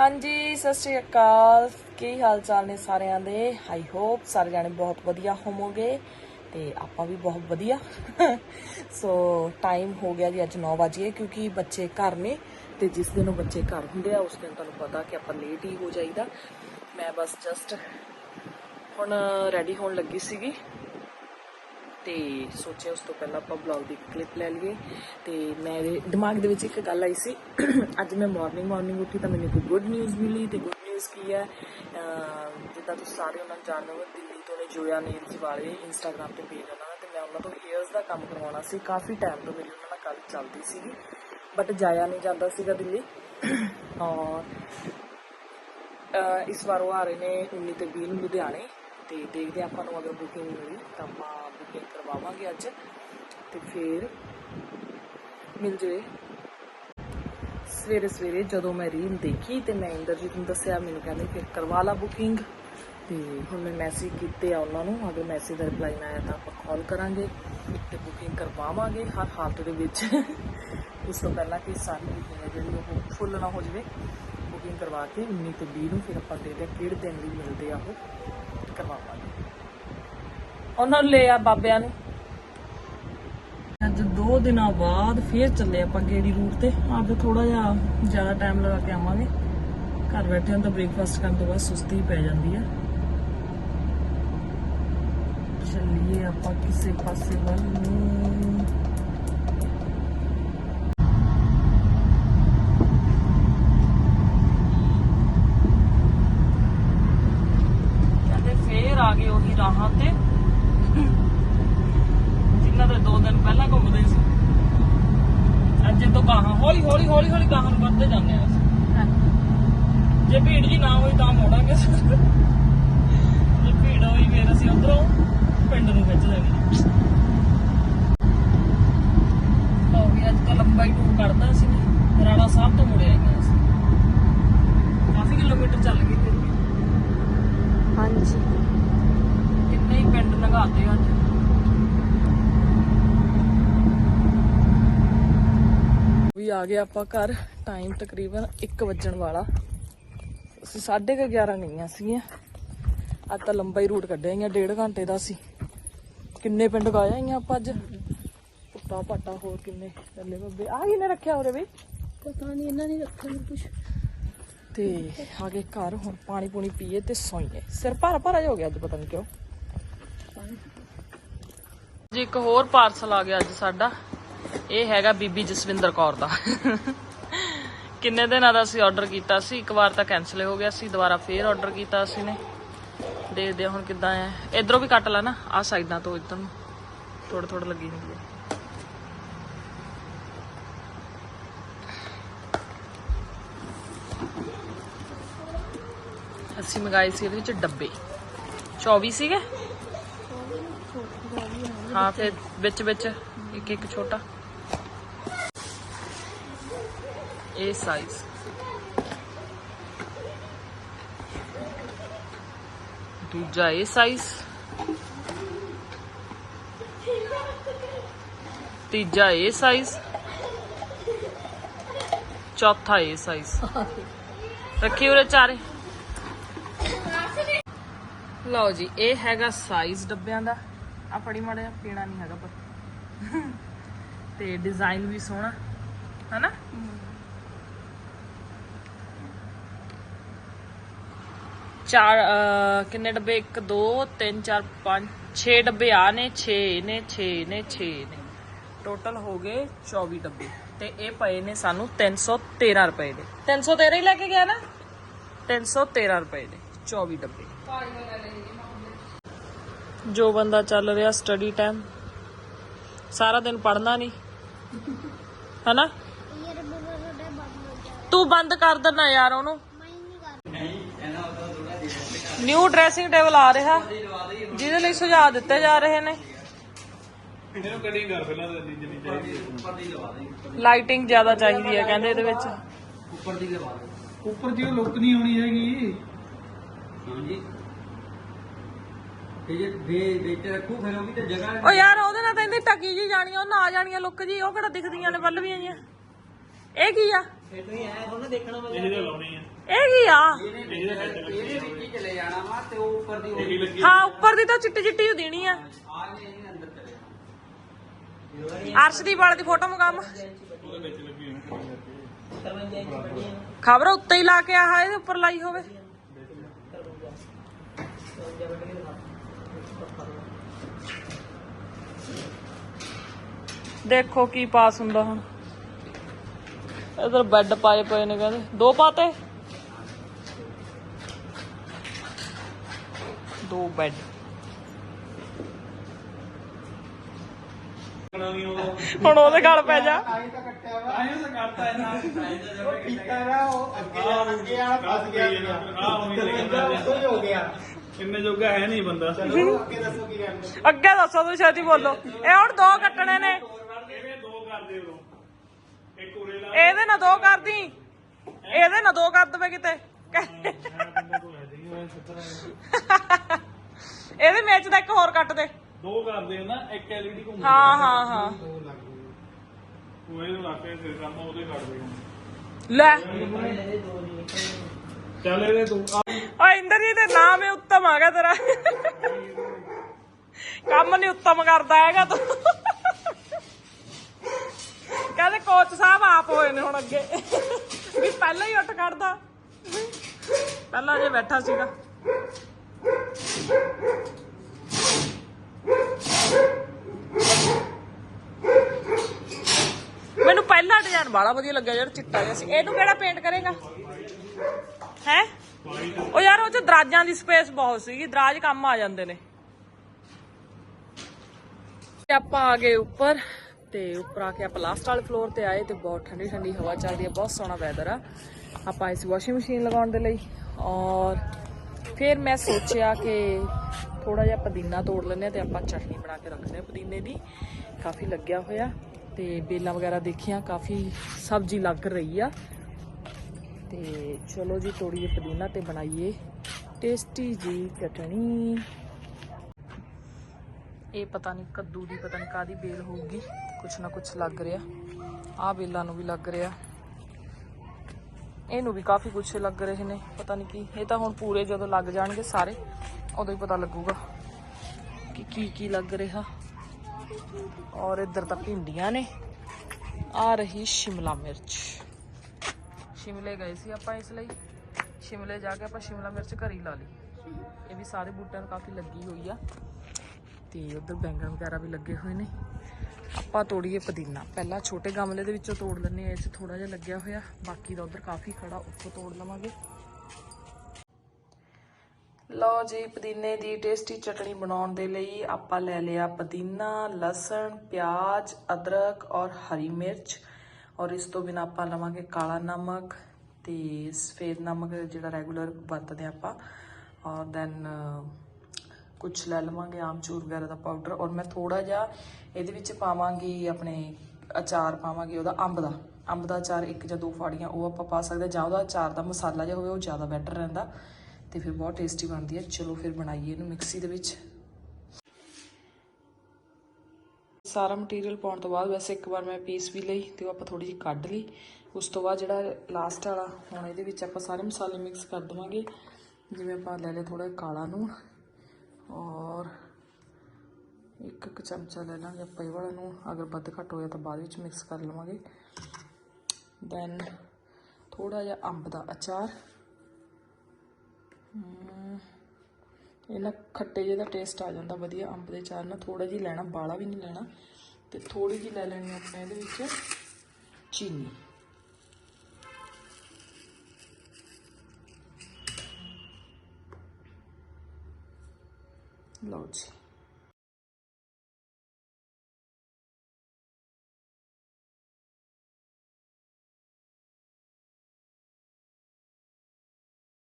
ਹਾਂਜੀ, ਸਤਿ ਸ਼੍ਰੀ ਅਕਾਲ। ਕੀ ਹਾਲ ਚਾਲ ਨੇ ਸਾਰਿਆਂ ਦੇ? ਆਈ ਹੋਪ ਸਾਰੇ ਜਾਣੇ ਬਹੁਤ ਵਧੀਆ ਹੋਵੋਗੇ ਤੇ ਆਪਾਂ ਵੀ ਬਹੁਤ ਵਧੀਆ। ਸੋ ਟਾਈਮ ਹੋ ਗਿਆ ਜੀ, ਅੱਜ 9 ਵਜੇ ਕਿਉਂਕਿ ਬੱਚੇ ਘਰ ਨੇ ਤੇ ਜਿਸ ਦਿਨ ਉਹ ਬੱਚੇ ਘਰ ਹੁੰਦੇ ਆ, ਉਸ ਦਿਨ ਤੁਹਾਨੂੰ ਪਤਾ ਕਿ ਆਪਾਂ ਲੇਟ ਹੀ ਹੋ ਜਾਈਦਾ। ਮੈਂ ਬਸ ਜਸਟ ਹੁਣ ਰੈਡੀ ਹੋਣ ਲੱਗੀ ਸੀਗੀ। ਤੇ ਸੋਚਿਆ ਉਸ ਤੋਂ ਪਹਿਲਾਂ ਆਪਾਂ ਬਲੌਗ ਦੀ ਕਲਿੱਪ ਲੈ ਲਈਏ। ਤੇ ਮੇਰੇ ਦਿਮਾਗ ਦੇ ਵਿੱਚ ਇੱਕ ਗੱਲ ਆਈ ਸੀ। ਅੱਜ ਮੈਂ ਮਾਰਨਿੰਗ ਮਾਰਨਿੰਗ ਉੱਠੀ ਤਾਂ ਮੈਨੂੰ ਕੋਈ ਗੁੱਡ ਨਿਊਜ਼ ਮਿਲੀ ਤੇ ਗੁੱਡ ਨਿਊਜ਼ ਕੀ ਹੈ? ਜਿੱਦਾਂ ਤੁਸੀਂ ਸਾਰੇ ਉਹਨਾਂ ਨੂੰ ਜਾਣਦੇ ਹੋ, ਦਿੱਲੀ ਤੋਂ ਨੇ ਜੋਇਆ ਨੇਲਸ ਵਾਲੇ ਇੰਸਟਾਗ੍ਰam ਤੇ ਪੇਜ ਉਹਨਾਂ ਦਾ ਤੇ ਮੈਂ ਉਹਨਾਂ ਤੋਂ ਹੇਅਰਸ ਦਾ ਕੰਮ ਕਰਵਾਉਣਾ ਸੀ। ਕਾਫੀ ਟਾਈਮ ਤੋਂ ਮੇਰੀ ਉਹਨਾਂ ਨਾਲ ਗੱਲ ਚੱਲਦੀ ਸੀਗੀ। ਬਟ ਜਾਇਆ ਨਹੀਂ ਜਾਂਦਾ ਸੀਗਾ ਦਿੱਲੀ। ਔਰ ਇਸ ਵਾਰ ਉਹ ਆ ਰਹੇ ਨੇ 19 ਤੇ 20 ਨੂੰ ਲੁਧਿਆਣੇ। ਤੇ ਦੇਖਦੇ ਹਾਂ ਆਪਾਂ ਨੂੰ ਅਗਰ ਬੁਕਿੰਗ ਮਿਲੀ ਤਾਂ ਆਪਾਂ ਬੁਕਿੰਗ ਕਰਵਾਵਾਂਗੇ ਅੱਜ। ਤੇ ਫਿਰ ਮਿਲ ਜੇ। ਸਵੇਰੇ ਸਵੇਰੇ ਜਦੋਂ ਮੈਂ ਰੀਲ ਦੇਖੀ ਤੇ ਮੈਂ ਇੰਦਰਜੀਤ ਨੂੰ ਦੱਸਿਆ, ਮੈਨੂੰ ਕਹਿੰਦੇ ਫਿਰ ਕਰਵਾ ਲਾ ਬੁਕਿੰਗ ਤੇ ਹੁਣ ਮੈਂ ਮੈਸੇਜ ਕੀਤੇ ਆ ਉਹਨਾਂ ਨੂੰ, ਅਗਰ ਮੈਸੇਜ ਦਾ ਰਿਪਲਾਈ ਨਾ ਆਇਆ ਤਾਂ ਆਪਾਂ ਕਾਲ ਕਰਾਂਗੇ ਤੇ ਬੁਕਿੰਗ ਕਰਵਾਵਾਂਗੇ ਹਰ ਹਾਲਤ ਦੇ ਵਿੱਚ। ਇਸ ਤੋਂ ਪਹਿਲਾਂ ਕਿ ਸਾਰੀ ਬੁਕਿੰਗ ਹੈ ਜਿਹੜੀ ਉਹ ਫੁੱਲ ਨਾ ਹੋ ਜਾਵੇ ਬੁਕਿੰਗ ਕਰਵਾ ਕੇ 19 ਤੋਂ 20 ਨੂੰ ਫਿਰ ਆਪਾਂ ਦੇ ਹਾਂ ਕਿਹੜੇ ਦਿਨ ਲਈ ਮਿਲਦੇ ਆ ਉਹ ਕਰਵਾਵਾਂਗੇ। ਉਹਨਾਂ ਨੂੰ ਲੈ ਬਾਬਿਆਂ ਨੂੰ। ਅੱਜ 2 ਦਿਨਾਂ ਬਾਅਦ ਫੇਰ ਚੱਲੇ ਆਪਾਂ ਗੇੜੀ ਰੂਟ ਤੇ। ਆਪੇ ਥੋੜਾ ਜਿਹਾ ਜ਼ਿਆਦਾ ਟਾਈਮ ਲਗਾ ਕੇ ਆਵਾਂਗੇ। ਘਰ ਬੈਠੇ ਹਾਂ ਤਾਂ ਬ੍ਰੇਕਫਾਸਟ ਕਰਨ ਤੋਂ ਬਾਅਦ ਸੁਸਤੀ ਪੈ ਜਾਂਦੀ ਆ। ਚੱਲੀਏ ਆਪਾਂ ਕਿਸੇ ਪਾਸੇ ਵੱਲ ਨੂੰ ਕਹਿੰਦੇ ਫੇਰ ਆ ਗਏ ਉਹੀ ਰਾਹਾਂ ਤੇ ਜਿਨ੍ਹਾਂ ਦੇ ਦੋ ਦਿਨ ਪਹਿਲਾਂ ਘੁੰਮਦੇ ਸੀ ਅੱਜ ਤੋਂ ਗਾਹਾਂ ਹੌਲੀ ਹੌਲੀ ਹੌਲੀ ਵੱਧਦੇ ਜਾਂਦੇ ਆ ਅਸੀਂ। ਜੇ ਭੀੜ ਜੀ ਨਾ ਹੋਈ ਤਾਂ ਮੋੜਾਂਗੇ। ਜੇ ਭੀੜ ਹੋਈ ਫਿਰ ਅਸੀਂ ਉਧਰੋਂ ਪਿੰਡ ਨੂੰ ਖਿੱਚ ਦੇਣੀ। ਲਓ ਵੀ ਅੱਜ ਤਾਂ ਲੰਬਾ ਹੀ ਟੂਰ ਕੱਢਦਾ ਸੀ ਰਾਣਾ ਸਾਹਿਬ ਤੋਂ ਮੁੜਿਆ ਆਈਆਂ ਅਸੀਂ। ਕਾਫੀ ਕਿਲੋਮੀਟਰ ਚੱਲ ਗਏ ਫਿਰ ਹਾਂਜੀ। ਕਿੰਨੇ ਹੀ ਪਿੰਡ ਲੰਘਾਤੇ ਅੱਜ। ਆ ਗਏ ਆਪਾਂ ਘਰ ਟਾਈਮ ਤਕਰੀਬਨ 1 ਵਜਣ ਵਾਲਾ। ਅਸੀਂ 11:30 ਗਈਆਂ ਸੀਗੀਆਂ। ਅੱਜ ਤਾਂ ਲੰਬਾ ਹੀ ਰੂਟ ਕੱਢਿਆ ਆਈਆਂ ਡੇਢ ਘੰਟੇ ਦਾ ਸੀ। ਕਿੰਨੇ ਪਿੰਡ ਗਾਇਆ ਆਈਆਂ ਆਪਾਂ ਅੱਜ? ਪੁੱਟਾ ਪਾਟਾ ਹੋਰ ਕਿੰਨੇ? ਚੱਲੇ ਬੱਬੇ। ਆ ਕਿਨੇ ਰੱਖਿਆ ਉਰੇ ਵੀ ਪਤਾ ਨਹੀਂ ਇਹਨਾਂ ਨੇ ਰੱਖਿਆ ਮੈਨੂੰ ਕੁਝ ਤੇ ਆ ਗਏ ਘਰ ਹੁਣ ਪਾਣੀ ਪੂਣੀ ਪੀਏ ਤੇ ਸੋਈਏ। ਸਿਰ ਭਰ ਭਰ ਹੋ ਗਿਆ ਅੱਜ ਪਤਾ ਨਹੀਂ ਕਿਉਂ। ਜੀ ਇੱਕ ਹੋਰ ਪਾਰਸਲ ਆ ਗਿਆ ਅੱਜ ਸਾਡਾ। ਇਹ ਹੈਗਾ ਬੀਬੀ ਜਸਵਿੰਦਰ ਕੌਰ ਦਾ। ਕਿੰਨੇ ਦਿਨਾਂ ਦਾ ਅਸੀਂ ਆਰਡਰ ਕੀਤਾ ਸੀ? ਇੱਕ ਵਾਰ ਤਾਂ ਕੈਨਸਲ ਹੋ ਗਿਆ ਸੀ ਦੁਬਾਰਾ ਫੇਰ ਆਰਡਰ ਕੀਤਾ ਅਸੀਂ ਨੇ। ਦੇਖਦੇ ਹੁਣ ਕਿੱਦਾਂ ਹੈ। ਇਧਰੋਂ ਵੀ ਕੱਟ ਲਾ ਨਾ ਆ ਸਾਈਡਾਂ ਤੋਂ ਇਧਰ ਨੂੰ। ਥੋੜਾ ਥੋੜਾ ਲੱਗੀ ਹੁੰਦੀ ਹੈ। ਅਸੀਂ ਮੰਗਾਏ ਸੀ ਇਹਦੇ ਵਿੱਚ ਡੱਬੇ। 24 ਸੀਗੇ? ਹਾਂ ਫਿਰ ਵਿੱਚ ਵਿੱਚ ਇੱਕ ਇੱਕ ਛੋਟਾ। ਇਹ ਸਾਈਜ਼ ਦੂਜਾ ਇਹ ਸਾਈਜ਼ ਤੀਜਾ ਇਹ ਸਾਈਜ਼ ਚੌਥਾ ਇਹ ਸਾਈਜ਼ ਰੱਖੀ ਉਰੇ ਚਾਰੇ। ਲਓ ਜੀ, ਇਹ ਹੈਗਾ ਸਾਈਜ਼ ਡੱਬਿਆਂ ਦਾ। ਆ ਫੜੀ ਮਾੜਾ ਪੀਣਾ ਨਹੀਂ ਹੈਗਾ, ਪਰ। ਤੇ ਡਿਜ਼ਾਈਨ ਵੀ ਸੋਹਣਾ। ਹੈਨਾ? ਚਾਰ ਕਿੰਨੇ ਡੱਬੇ? 1 2 3 4 5 6 ਡੱਬੇ ਆ ਨੇ 6 ਨੇ 6 ਨੇ 6 ਨੇ। ਟੋਟਲ ਹੋ ਗਏ 24 ਡੱਬੇ। ਤੇ ਇਹ ਪਏ ਨੇ ਸਾਨੂੰ 313 ਰੁਪਏ ਦੇ। 313 ਹੀ ਲੈ ਕੇ ਗਿਆ ਨਾ? 313 ਰੁਪਏ ਦੇ 24 ਡੱਬੇ। ਜੋ ਬੰਦਾ ਚੱਲ ਰਿਹਾ ਸਟੱਡੀ ਟਾਈਮ ਸਾਰਾ ਦਿਨ ਪੜਨਾ ਨਹੀਂ। ਹਨਾ? ਤੂੰ ਬੰਦ ਕਰ ਦੇਣਾ ਯਾਰ ਉਹਨੂੰ। ਨਿਊ ਡਰੈਸਿੰਗ ਟੇਬਲ ਆ ਰਿਹਾ। ਜਿਹਦੇ ਲਈ ਸੁਝਾਅ ਦਿੱਤੇ ਜਾ ਰਹੇ ਨੇ। ਇਹਨੂੰ ਕਟਿੰਗ ਕਰ ਪਹਿਲਾਂ ਤਾਂ ਜਿੰਨੀ ਚਾਹੀਦੀ ਲਾਈਟਿੰਗ ਜ਼ਿਆਦਾ ਚਾਹੀਦੀ ਹੈ ਕਹਿੰਦੇ ਇਹਦੇ ਵਿੱਚ। ਉੱਪਰ ਦੀ ਲੁੱਕ ਨਹੀਂ ਹੋਣੀ ਹੈਗੀ। ਹਾਂਜੀ। ਤੇ ਜੇ ਵੇ ਵਿੱਚ ਰੱਖੂ ਫਿਰ ਉਹ ਵੀ ਯਾਰ ਉਹਦੇ ਨਾਲ ਤਾਂ ਇਹਦੀ ਟਕੀ ਜੀ ਜਾਣੀ ਆ, ਉਹ ਨਾ ਆ ਜਾਣੀਆਂ ਲੁੱਕ ਜੀ ਉਹ ਕਿਹੜਾ ਦਿਖਦੀਆਂ ਨੇ ਪੱਲਵੀਆਂ ਜੀਆਂ ਇਹ ਕੀ ਆ? ਇਹ ਤਾਂ ਲਾਉਣੀ ਆ। ਇਹ ਕੀ ਆ? ਇਹਦੇ ਇਹਦੇ ਵਿੱਚ ਹੀ ਚਲੇ ਜਾਣਾ ਵਾ ਤੇ ਉਹ ਉੱਪਰ ਦੀ ਇਹੀ ਲੱਗੀ ਹਾਂ ਉੱਪਰ ਦੀ ਤਾਂ ਚਿੱਟੀ ਚਿੱਟੀ ਹੋ ਦੇਣੀ ਆ। ਆ ਨੇ ਇਹਦੇ ਅੰਦਰ ਚਲੇ ਜਾਣਾ। ਅਰਸ਼ਦੀਪ ਵਾਲੇ ਦੀ ਫੋਟੋ ਮੰਗਾਮ ਉਹਦੇ ਵਿੱਚ ਲੱਗੀ ਹੋਣੀ ਖਬਰ ਉੱਤੇ ਹੀ ਲਾ ਕੇ ਆਹ ਇਹਦੇ ਉੱਪਰ ਲਾਈ ਹੋਵੇ। ਦੇਖੋ ਕੀ ਪਾਸ ਹੁੰਦਾ ਹੁਣ। ਇਧਰ ਬੈੱਡ ਪਾਏ ਪਏ ਨੇ ਕਹਿੰਦੇ। ਦੋ ਪਾਤੇ? ਦੋ ਬੈੱਡ ਹੁਣ ਉਹਦੇ ਗਲ ਪੈ ਜਾ। ਇੰਨੇ ਜੋਗਾ ਹੈ ਨਹੀਂ ਬੰਦਾ। ਚਲੋ ਅੱਗੇ ਦੱਸੋ ਕੀ ਕਰਨਾ ਅੱਗੇ ਦੱਸੋ ਤੁਸੀਂ ਛੇਤੀ ਬੋਲੋ। ਇਹ ਹੁਣ ਦੋ ਕੱਟਣੇ ਨੇ। ਕਰ ਦੇ ਕਰਦੀ। ਇਹਦੇ ਨਾਲ ਦੋ ਕਰ ਦਵੇ ਕਿਤੇ। ਇਹਦੇ ਵਿੱਚ ਦਾ ਇੱਕ ਹੋਰ ਕੱਟ ਦੇ। ਦੋ ਕਰਦੇ ਆ ਨਾ ਇੱਕ ਐਲਈਡੀ ਘੁੰਮ ਹਾਂ ਹਾਂ ਹਾਂ। ਉਹ ਇਹਨੂੰ ਲਾ ਕੇ ਫਿਰ ਕੰਮ ਉਹਦੇ ਕਰ ਦੇ। ਲੈ। ਚੱਲ ਇਹਦੇ ਤੂੰ ਆ ਓ ਇੰਦਰਜੀਤ ਦੇ ਨਾਮ ਹੈ ਉੱਤਮ ਆ ਗਿਆ ਤੇਰਾ। ਕੰਮ ਨਹੀਂ ਉੱਤਮ ਕਰਦਾ ਹੈਗਾ ਤੂੰ। ਕਹਿੰਦੇ ਕੋਚ ਸਾਹਿਬ ਆਪ ਹੋਏ ਨੇ ਹੁਣ ਅੱਗੇ। ਵੀ ਪਹਿਲਾਂ ਹੀ ਉੱਠ ਖੜਦਾ। ਪਹਿਲਾਂ ਜੇ ਬੈਠਾ ਸੀਗਾ। ਮੈਨੂੰ ਪਹਿਲਾ ਡਿਜ਼ਾਈਨ ਬੜਾ ਵਧੀਆ ਲੱਗਿਆ ਜਿਹੜਾ ਚਿੱਟਾ ਜਿਹਾ ਸੀ। ਇਹਨੂੰ ਕਿਹੜਾ ਪੇਂਟ ਕਰੇਗਾ? ਹੈ? ਉਹ ਯਾਰ ਉਹ ਚ ਦਰਾਜਾਂ ਦੀ ਸਪੇਸ ਬਹੁਤ ਸੀਗੀ, ਦਰਾਜ ਕੰਮ ਆ ਜਾਂਦੇ ਨੇ। ਆਪਾਂ ਆ ਗਏ ਉੱਪਰ। ਤੇ ਉੱਪਰ ਆ ਕੇ ਆਪਾਂ ਲਾਸਟ ਵਾਲੇ ਫਲੋਰ ਤੇ ਆਏ ਤੇ ਬਹੁਤ ਠੰਡੀ ਠੰਡੀ ਹਵਾ ਚੱਲਦੀ ਰਹੀ ਹੈ, ਬਹੁਤ ਸੋਹਣਾ ਵੈਦਰ ਆ। ਆਪਾਂ ਇਸ ਵਾਸ਼ਿੰਗ ਮਸ਼ੀਨ ਲਗਾਉਣ ਦੇ ਲਈ ਔਰ ਫਿਰ ਮੈਂ ਸੋਚਿਆ ਕਿ ਥੋੜਾ ਜਿਹਾ ਪੁਦੀਨਾ ਤੋੜ ਲੈਂਦੇ ਆ ਤੇ ਆਪਾਂ ਚਟਨੀ ਬਣਾ ਕੇ ਰੱਖਦੇ ਆ ਪੁਦੀਨੇ ਦੀ। ਕਾਫੀ ਲੱਗਿਆ ਹੋਇਆ ਤੇ ਬੇਲਾਂ ਵਗੈਰਾ ਦੇਖੀਆਂ, ਕਾਫੀ ਸਬਜ਼ੀ ਲੱਗ ਰਹੀ ਆ। ਤੇ ਚਲੋ ਜੀ ਤੋੜੀਏ ਪੁਦੀਨਾ ਤੇ ਬਣਾਈਏ। ਟੇਸਟੀ ਜੀ ਚਟਣੀ ਇਹ ਪਤਾ ਨਹੀਂ ਕੱਦੂ ਦੀ, ਪਤਾ ਨਹੀਂ ਕਾਦੀ ਬੇਲ ਹੋਊਗੀ। ਕੁਛ ਨਾ ਕੁਛ ਲੱਗ ਰਿਹਾ। ਆਹ ਬੇਲਾਂ ਨੂੰ ਵੀ ਲੱਗ ਰਿਹਾ। ਇਹਨੂੰ ਵੀ ਕਾਫੀ ਕੁਛ ਲੱਗ ਰਹੇ ਨੇ, ਪਤਾ ਨਹੀਂ ਕੀ। ਇਹ ਤਾਂ ਹੁਣ ਪੂਰੇ ਜਦੋਂ ਲੱਗ ਜਾਣਗੇ ਸਾਰੇ, ਉਦੋਂ ਹੀ ਪਤਾ ਲੱਗੂਗਾ ਕਿ ਕੀ ਕੀ ਲੱਗ ਰਿਹਾ। ਔਰ ਇੱਧਰ ਤਾਂ ਭਿੰਡੀਆਂ ਨੇ। ਆ ਰਹੀ ਸ਼ਿਮਲਾ ਮਿਰਚ। ਸ਼ਿਮਲੇ ਗਏ ਸੀ ਆਪਾਂ ਇਸ ਲਈ। ਸ਼ਿਮਲੇ ਜਾ ਕੇ ਆਪਾਂ ਸ਼ਿਮਲਾ ਮਿਰਚ ਘਰ ਹੀ ਲਾ ਲਈ। ਇਹ ਵੀ ਸਾਰੇ ਬੂਟਿਆਂ ਨੂੰ ਕਾਫੀ ਲੱਗੀ ਹੋਈ ਆ। ਤੇ ਉਧਰ ਬੈਂਗਣ ਵਗੈਰਾ ਵੀ ਲੱਗੇ ਹੋਏ ਨੇ। ਆਪਾਂ ਤੋੜੀਏ ਪੁਦੀਨਾ। ਪਹਿਲਾਂ ਛੋਟੇ ਗਮਲੇ ਦੇ ਵਿੱਚੋਂ ਤੋੜ ਲੈਣੇ ਆ ਇਹ 'ਚ ਥੋੜਾ ਜਿਹਾ ਲੱਗਿਆ ਹੋਇਆ। ਬਾਕੀ ਦਾ ਉਧਰ ਕਾਫੀ ਖੜਾ, ਉੱਥੋਂ ਤੋੜ ਲਵਾਂਗੇ। ਲਓ ਜੀ, ਪੁਦੀਨੇ ਦੀ ਟੇਸਟੀ ਚਟਣੀ ਬਣਾਉਣ ਦੇ ਲਈ ਆਪਾਂ ਲੈ ਲਿਆ ਪੁਦੀਨਾ, ਲਸਣ, ਪਿਆਜ਼, ਅਦਰਕ ਔਰ ਹਰੀ ਮਿਰਚ। ਔਰ ਇਸ ਤੋਂ ਬਿਨਾ ਆਪਾਂ ਲਵਾਂਗੇ ਕਾਲਾ ਨਮਕ ਤੇ ਸਫੇਦ ਨਮਕ ਜਿਹੜਾ ਰੈਗੂਲਰ ਵਰਤਦੇ ਆਪਾਂ। ਔਰ ਦੈਨ ਕੁਝ ਲੈ ਲਵਾਂਗੇ ਆਮਚੂਰ ਵਗੈਰਾ ਦਾ ਪਾਊਡਰ ਔਰ ਮੈਂ ਥੋੜਾ ਜਿਹਾ ਇਹਦੇ ਵਿੱਚ ਪਾਵਾਂਗੀ ਆਪਣੇ ਅਚਾਰ ਪਾਵਾਂਗੀ ਉਹਦਾ ਅੰਬ ਦਾ। ਅੰਬ ਦਾ ਅਚਾਰ ਇੱਕ ਜਾਂ ਦੋ ਫਾੜੀਆਂ ਉਹ ਆਪਾਂ ਪਾ ਸਕਦੇ ਹਾਂ। ਜਾਂ ਉਹਦਾ ਅਚਾਰ ਦਾ ਮਸਾਲਾ ਜਿਹਾ ਹੋਵੇ ਉਹ ਜ਼ਿਆਦਾ ਬੈਟਰ ਰਹਿੰਦਾ ਤੇ ਫਿਰ ਬਹੁਤ ਟੇਸਟੀ ਬਣਦੀ ਹੈ। ਚਲੋ ਫਿਰ ਬਣਾਈਏ ਇਹਨੂੰ ਮਿਕਸੀ ਦੇ ਵਿੱਚ। ਸਾਰਾ ਮਟੀਰੀਅਲ ਪਾਉਣ ਤੋਂ ਬਾਅਦ ਵੈਸੇ ਇੱਕ ਵਾਰ ਮੈਂ ਪੀਸ ਵੀ ਲਈ ਤੇ ਉਹ ਆਪਾਂ ਥੋੜੀ ਜਿਹੀ ਕੱਢ ਲਈ। ਉਸ ਤੋਂ ਬਾਅਦ ਜਿਹੜਾ ਲਾਸਟ ਵਾਲਾ, ਹੁਣ ਇਹਦੇ ਵਿੱਚ ਆਪਾਂ ਸਾਰੇ ਮਸਾਲੇ ਮਿਕਸ ਕਰ ਦਵਾਂਗੇ। ਜਿਵੇਂ ਆਪਾਂ ਲੈ ਲਿਆ ਥੋੜਾ ਕਾਲਾ ਨੂਣ। ਔਰ ਇੱਕ ਇੱਕ ਚਮਚਾ ਲੈ ਲਾਂਗੇ ਆਪਾਂ ਇਹ ਵਾਲਾ ਨੂੰ। ਅਗਰ ਵੱਧ ਘੱਟ ਹੋਇਆ ਤਾਂ ਬਾਅਦ ਵਿੱਚ ਮਿਕਸ ਕਰ ਲਵਾਂਗੇ। ਦੈਨ ਥੋੜਾ ਜਿਹਾ ਅੰਬ ਦਾ ਅਚਾਰ। ਇਹ ਨਾ ਖੱਟੇ ਜਿਹੇ ਦਾ ਟੇਸਟ ਆ ਜਾਂਦਾ, ਵਧੀਆ ਅੰਬ ਦੇ ਅਚਾਰ ਨਾਲ। ਥੋੜਾ ਜਿਹਾ ਲੈਣਾ ਬਾਲਾ ਵੀ ਨਹੀਂ ਲੈਣਾ। ਤੇ ਥੋੜੀ ਜਿਹੀ ਲੈ ਲੈਣੀ ਆਪਣੇ ਇਹਦੇ ਵਿੱਚ ਚੀਨੀ। ਲਓ ਜੀ